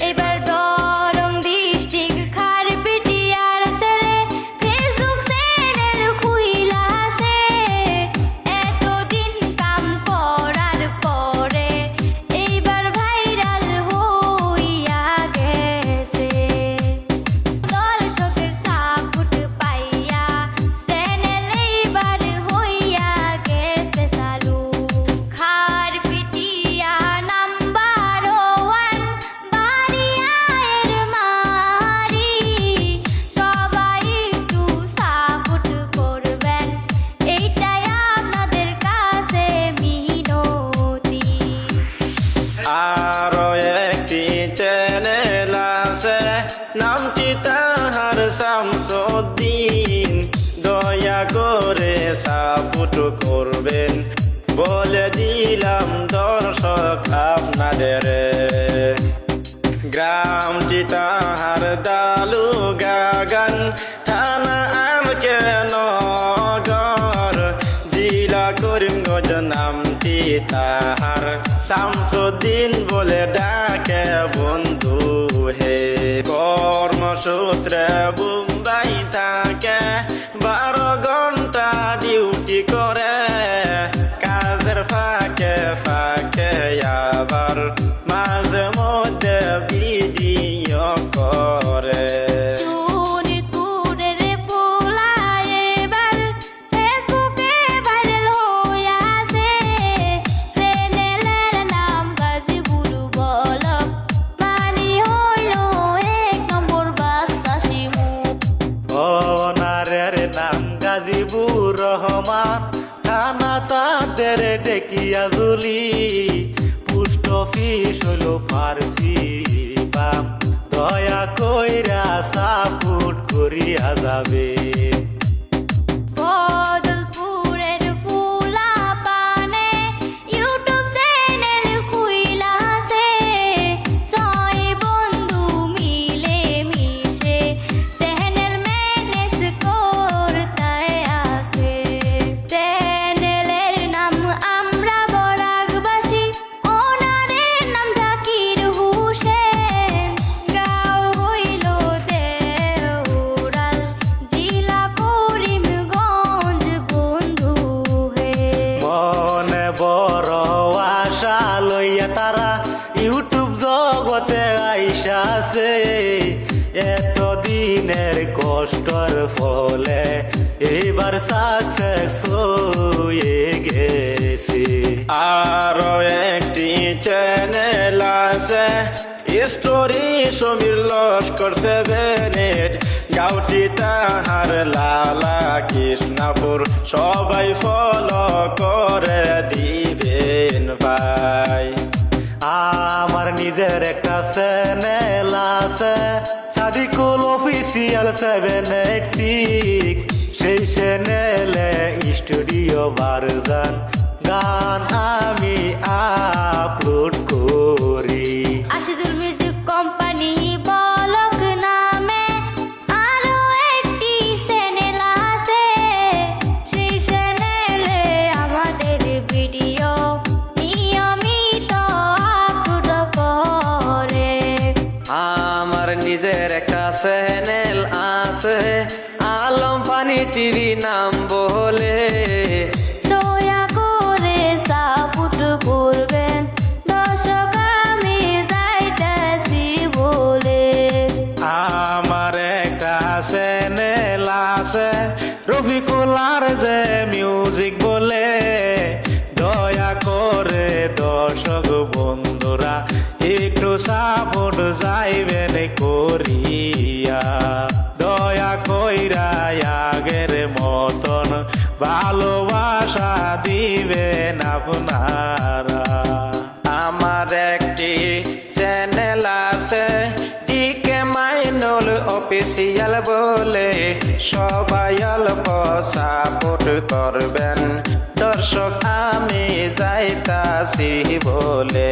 এবার সাপোর্ট করবেন? বলে দিলাম দর্শক আপনাদের। গ্রামটি তাহার দালু গাগান, থানা আমকে নগর জেলা করিমগঞ্জ নামটি তাহার। শামসুদ্দিন বলে ডাকে বন্ধু হে কর্মসূত্রে মুম্বাই শিমু। ওনারের নাম গাজীবুর রহমান। থানা তাদের ডেকিয়া জুলি। অফিস হলো ফার্সি পাম দয়া কইরা সাপোর্ট করিয়া যাবে। কষ্টর ফলে এবার সাকসেস হয়ে গেছে। আরও একটি চ্যানেল আছে story Samir Laskar seven eight gouty তাহার লালা কৃষ্ণাপুর, সবাই ফলো করে দিবেন ভাই। আমার নিজের একটা চ্যানেল আছে, Sadikul official seven eight six সেই চ্যানেলে স্টুডিও বারজান গান আমি আপলোড করি আশিদুল মিউজিক কোম্পানি বলক নামে আরও একটি চ্যানেল আছে। সেই চ্যানেলে আমাদের ভিডিও নিয়মিত আপলোড করে। আমার নিজের একটা চ্যানেল নাম বলে ভালোবাসা দিবেন আপনারা। আমার একটি চ্যানেল আছে, ডিকে মাইনুল অফিসিয়াল বলে। সবাই অল্প সাপোর্ট করবেন। দর্শক, আমি যাইতাছি বলে।